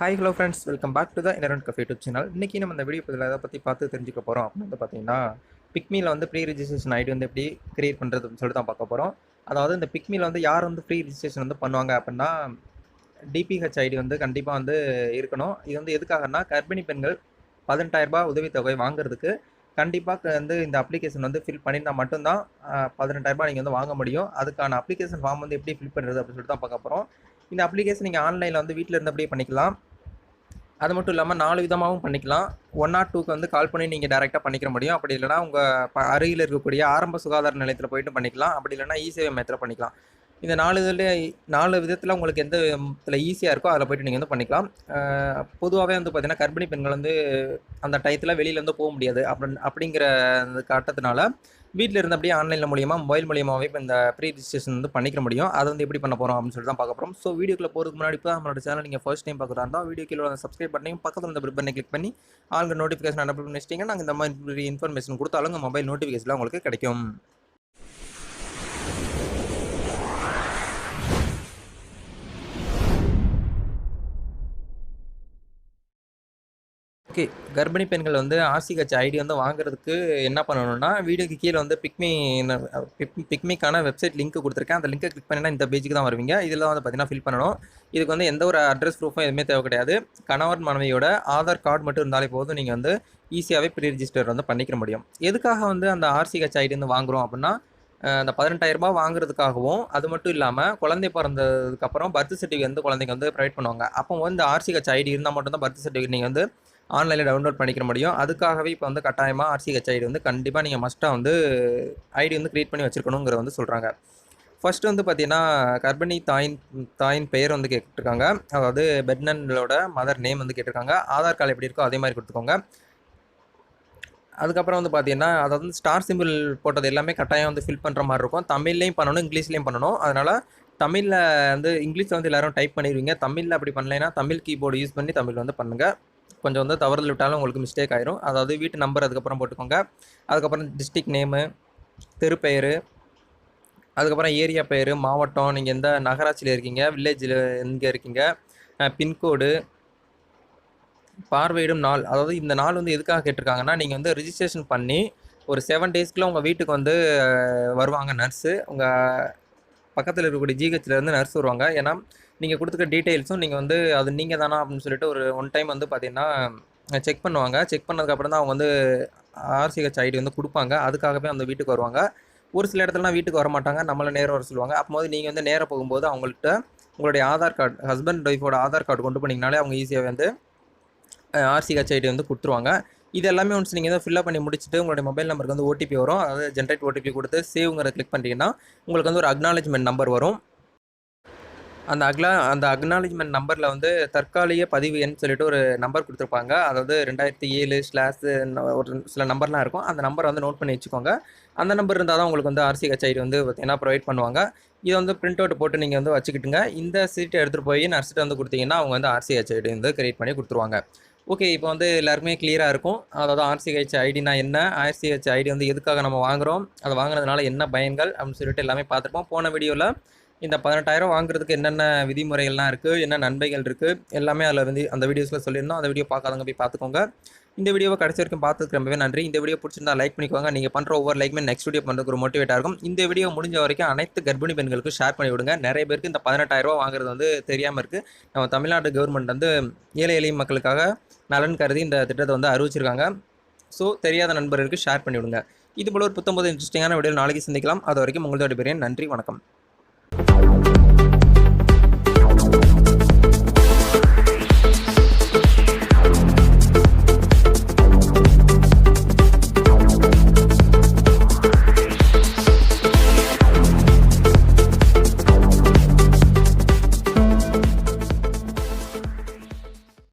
Hi hello friends welcome back to the internet cafe YouTube channel இன்றைக்கி நம்ம இந்த video பதில் எதை பற்றி பார்த்து தெரிஞ்சுக்க போகிறோம் அப்படின்னு வந்து பார்த்தீங்கன்னா பிக்மியில் வந்து ப்ரீ ரிஜிஸ்ட்ரேஷன் ஐடி வந்து எப்படி கிரியேட் பண்ணுறதுன்னு சொல்லிட்டு தான் பார்க்க போகிறோம் அதாவது இந்த பிக்மியில் வந்து யார் வந்து ப்ரீ ரிஜிஸ்ட்ரேஷன் வந்து பண்ணுவாங்க அப்படின்னா டிபிஹெச் ஐடி வந்து கண்டிப்பாக வந்து இருக்கணும். இது வந்து எதுக்காகனா கர்ப்பிணி பெண்கள் பதினெட்டாயிரரூபா உதவித்தொகை வாங்குறதுக்கு கண்டிப்பாக வந்து இந்த அப்ளிகேஷன் வந்து ஃபில் பண்ணியிருந்தால் மட்டும்தான் பதினெட்டாயிரரூபா நீங்கள் வந்து வாங்க முடியும். அதுக்கான அப்ளிகேஷன் ஃபார்ம் வந்து எப்படி ஃபில் பண்ணுறது அப்படின்னு சொல்லிட்டு தான் பார்க்க போகிறோம் இந்த அப்ளிகேஷன் நீங்கள் ஆன்லைனில் வந்து வீட்டில் இருந்தபடியே பண்ணிக்கலாம். அது மட்டும் இல்லாமல் நாலு விதமாகவும் பண்ணிக்கலாம். ஒன் நாட் டூக்கு வந்து கால் பண்ணி நீங்கள் டேரெக்டாக பண்ணிக்க முடியும். அப்படி இல்லைனா உங்கள் ப அருகில் இருக்கக்கூடிய ஆரம்ப சுகாதார நிலையத்தில் போயிட்டு பண்ணிக்கலாம். அப்படி இல்லைனா இ சேவை மையத்தில் பண்ணிக்கலாம். இந்த நாலு இதில் நாலு விதத்தில் உங்களுக்கு எந்த விதத்தில் ஈஸியாக இருக்கோ அதில் போய்ட்டு நீங்கள் வந்து பண்ணிக்கலாம். பொதுவாகவே வந்து பார்த்திங்கன்னா கர்ப்பிணி பெண்கள் வந்து அந்த டயத்தில் வெளியிலேருந்து போக முடியாது. அப்படி அப்படிங்கிற அந்த கட்டத்தினால வீட்டில் இருந்து அப்படியே ஆன்லைனில் மூலியமாக மொபைல் மூலியமாகவே இப்போ இந்த ப்ரீ ரிஜிஸ்ட்ரேஷன் வந்து பண்ணிக்க முடியும். அதை வந்து எப்படி பண்ண போகிறோம் அப்படின்னு சொல்லிட்டு தான் பார்க்க போகிறோம் ஸோ வீடியோக்குள்ள போகிறதுக்கு முன்னாடி இப்போ நம்மளோட சேனல் நீங்கள் ஃபர்ஸ்ட் டைம் பார்க்குறா இருந்தால் வீடியோ கீழே சப்ஸ்கிரைப் பண்ணி பக்கத்தில் இந்த பண்ணி கிளிக் பண்ணி ஆளுங்க நோட்டிஃபிகேஷன் அனுப்பி பண்ணிச்சிட்டிங்கன்னா நாங்கள் இந்த மாதிரி இன்ஃபர்மேஷன் கொடுத்தாலும் மொபைல் நோட்டிஃபிகேஷன் உங்களுக்கு கிடைக்கும். ஓகே கர்ப்பிணி பெண்கள் வந்து ஆர்சிஹெச் ஐடி வந்து வாங்குறதுக்கு என்ன பண்ணணும்னா வீடியோக்கு கீழே வந்து பிக்மி பிக்மிக்கான வெப்சைட் லிங்க் கொடுத்துருக்கேன். அந்த லிங்கை கிளிக் பண்ணினா இந்த பேஜுக்கு தான் வருவீங்க. இதில் வந்து பார்த்தீங்கன்னா ஃபில் பண்ணணும். இதுக்கு வந்து எந்த ஒரு அட்ரஸ் ப்ரூஃபும் எதுவுமே தேவை கிடையாது. கணவர் மனைவியோட ஆதார் கார்டு மட்டும் இருந்தாலே போதும். நீங்கள் வந்து ஈஸியாகவே ப்ரீ ரிஜிஸ்டர் வந்து பண்ணிக்க முடியும். எதுக்காக வந்து அந்த ஆர்சிஹெச் ஐடி வந்து வாங்குகிறோம் அப்படின்னா அந்த பதினெட்டாயிரரூபா வாங்குறதுக்காகவும் அது மட்டும் இல்லாமல் குழந்தை பிறந்ததுக்கப்புறம் பர்த் சர்டிஃபிகேட் வந்து குழந்தைங்க வந்து ப்ரொவைட் பண்ணுவாங்க. அப்போ வந்து ஆர்சிஹெச் ஐடி இருந்தால் மட்டும்தான் பர்த் சர்டிஃபிகேட் நீங்கள் வந்து ஆன்லைனில் டவுன்லோட் பண்ணிக்க முடியும். அதுக்காகவே இப்போ வந்து கட்டாயமாக ஆர்சிஹெச் ஐடி வந்து கண்டிப்பாக நீங்கள் மஸ்ட்டாக வந்து ஐடி வந்து க்ரியேட் பண்ணி வச்சுருக்கணுங்கிற வந்து சொல்கிறாங்க ஃபர்ஸ்ட் வந்து பார்த்தீங்கன்னா கர்ப்பிணி தாயின் தாயின் பெயர் வந்து கேட்டிருக்காங்க அதாவது பெட்னன்களோட மதர் நேம் வந்து கேட்டிருக்காங்க ஆதார் கார்டு எப்படி இருக்கோ அதே மாதிரி கொடுத்துக்கோங்க. அதுக்கப்புறம் வந்து பார்த்தீங்கன்னா அதாவது வந்து ஸ்டார் சிம்பிள் போட்டது எல்லாமே கட்டாயம் வந்து ஃபில் பண்ணுற மாதிரி இருக்கும். தமிழ்லேயும் பண்ணணும் இங்கிலீஷ்லேயும் பண்ணணும். அதனால் தமிழில் வந்து இங்கிலீஷில் வந்து எல்லோரும் டைப் பண்ணிடுவீங்க. தமிழில் அப்படி பண்ணலைன்னா தமிழ் கீபோர்டு யூஸ் பண்ணி தமிழ் வந்து பண்ணுங்கள் கொஞ்சம் வந்து தவறுதல் விட்டாலும் உங்களுக்கு மிஸ்டேக் ஆயிரும். அதாவது வீட்டு நம்பர் அதுக்கப்புறம் போட்டுக்கோங்க. அதுக்கப்புறம் டிஸ்ட்ரிக் நேமு தெருப்பெயர் அதுக்கப்புறம் ஏரியா பெயர் மாவட்டம் நீங்கள் எந்த நகராட்சியில் இருக்கீங்க வில்லேஜில் எங்கே இருக்கீங்க பின்கோடு பார்வையிடும் நாள். அதாவது இந்த நாள் வந்து எதுக்காக கேட்டிருக்காங்கன்னா நீங்கள் வந்து ரிஜிஸ்ட்ரேஷன் பண்ணி ஒரு செவன் டேஸ்க்குள்ளே உங்கள் வீட்டுக்கு வந்து வருவாங்க நர்ஸு உங்கள் பக்கத்தில் இருக்கக்கூடிய ஜிஹெச்லேருந்து நர்ஸ் வருவாங்க. ஏன்னா நீங்கள் கொடுத்துக்க டீட்டெயில்ஸும் நீங்கள் வந்து அது நீங்கள் தானா அப்படின்னு சொல்லிட்டு ஒரு ஒன் டைம் வந்து பார்த்தீங்கன்னா செக் பண்ணுவாங்க. செக் பண்ணதுக்கப்புறம் தான் அவங்க வந்து ஆர்சிஹெச் ஐடி வந்து கொடுப்பாங்க. அதுக்காகவே அந்த வீட்டுக்கு வருவாங்க. ஒரு சில இடத்துலலாம் வீட்டுக்கு வர மாட்டாங்க. நம்மளை நேரம் வர சொல்லுவாங்க. அப்போது நீங்கள் வந்து நேராக போகும்போது அவங்கள்ட்ட உங்களுடைய ஆதார் கார்டு ஹஸ்பண்ட் ஒய்ஃபோட ஆதார் கார்டு கொண்டு போனீங்கனாலே அவங்க ஈஸியாக வந்து ஆர்சிஹெச் ஐடி வந்து கொடுத்துருவாங்க. இது எல்லாமே ஒன்ஸ் நீங்கள் தான் ஃபில்லப் பண்ணி முடிச்சுட்டு உங்களுடைய மொபைல் நம்பருக்கு வந்து ஓடிபி வரும். அதாவது ஜென்ரேட் ஓடிபி கொடுத்து சேவ்ங்கிற கிளிக் பண்ணிட்டீங்கன்னா உங்களுக்கு வந்து ஒரு அக்னாலஜ்மெண்ட் நம்பர் வரும். அந்த அக்லா அந்த அக்னாலஜ்மெண்ட் நம்பரில் வந்து தற்காலிக பதிவு எண் சொல்லிட்டு ஒரு நம்பர் கொடுத்துருப்பாங்க. அதாவது ரெண்டாயிரத்தி ஏழு ஸ்லாஸ் ஒரு சில நம்பர்லாம் இருக்கும். அந்த நம்பரை வந்து நோட் பண்ணி வச்சுக்கோங்க. அந்த நம்பர் இருந்தால் தான் உங்களுக்கு வந்து ஆர்சி ஐடி வந்து பார்த்தீங்கன்னா ப்ரொவைட் பண்ணுவாங்க. இதை வந்து பிரிண்ட் அவுட் போட்டு நீங்கள் வந்து வச்சுக்கிட்டுங்க. இந்த சீட்டை எடுத்துகிட்டு போய் நர்ஸ்கிட்ட வந்து கொடுத்தீங்கன்னா அவங்க வந்து ஆர்சிஹெச் ஐடி வந்து கிரியேட் பண்ணி கொடுத்துருவாங்க. ஓகே இப்போ வந்து எல்லாருமே கிளியராக இருக்கும். அதாவது ஆர்சிஹெச் ஐடினா என்ன? ஆர்சிஹெச் ஐடி வந்து எதுக்காக நம்ம வாங்குகிறோம் அதை வாங்குறதுனால என்ன பயன்கள்? அப்படின்னு சொல்லிட்டு எல்லாமே பார்த்துருப்போம். போன வீடியோவில் இந்த பதினெட்டாயிரம் வாங்குறதுக்கு என்னென்ன விதிமுறைகள்லாம் இருக்குது என்ன நன்மைகள் இருக்குது எல்லாமே அதில் வந்து அந்த வீடியோஸில் சொல்லியிருந்தோம். அந்த வீடியோ பார்க்காதவங்க போய் பார்த்துக்கோங்க. இந்த வீடியோவை கடைசி வரைக்கும் பார்த்துக்கு ரொம்பவே நன்றி. இந்த வீடியோ பிடிச்சிருந்தா லைக் பண்ணிக்கோங்க. நீங்கள் பண்ணுற ஒவ்வொரு லைக்மே நெக்ஸ்ட் வீடியோ பண்ணுறதுக்கு ஒரு மோட்டிவேட்டாக இருக்கும். இந்த வீடியோ முடிஞ்ச வரைக்கும் அனைத்து கர்ப்பிணி பெண்களுக்கு ஷேர் பண்ணி விடுங்க. நிறைய பேருக்கு இந்த பதினெட்டாயிரரூவா வாங்குறது வந்து தெரியாமல் இருக்குது நம்ம தமிழ்நாடு கவர்மெண்ட் வந்து ஏழை எளிய மக்களுக்காக நலன் கருதி இந்த திட்டத்தை வந்து அறிவிச்சிருக்காங்க. ஸோ தெரியாத நண்பர்களுக்கு ஷேர் பண்ணிவிடுங்க இது போல ஒரு புத்தம்பது இன்ட்ரெஸ்டிங்கான வீடியோ நாளைக்கு சந்திக்கலாம். அது வரைக்கும் உங்களோட பெரிய நன்றி வணக்கம்.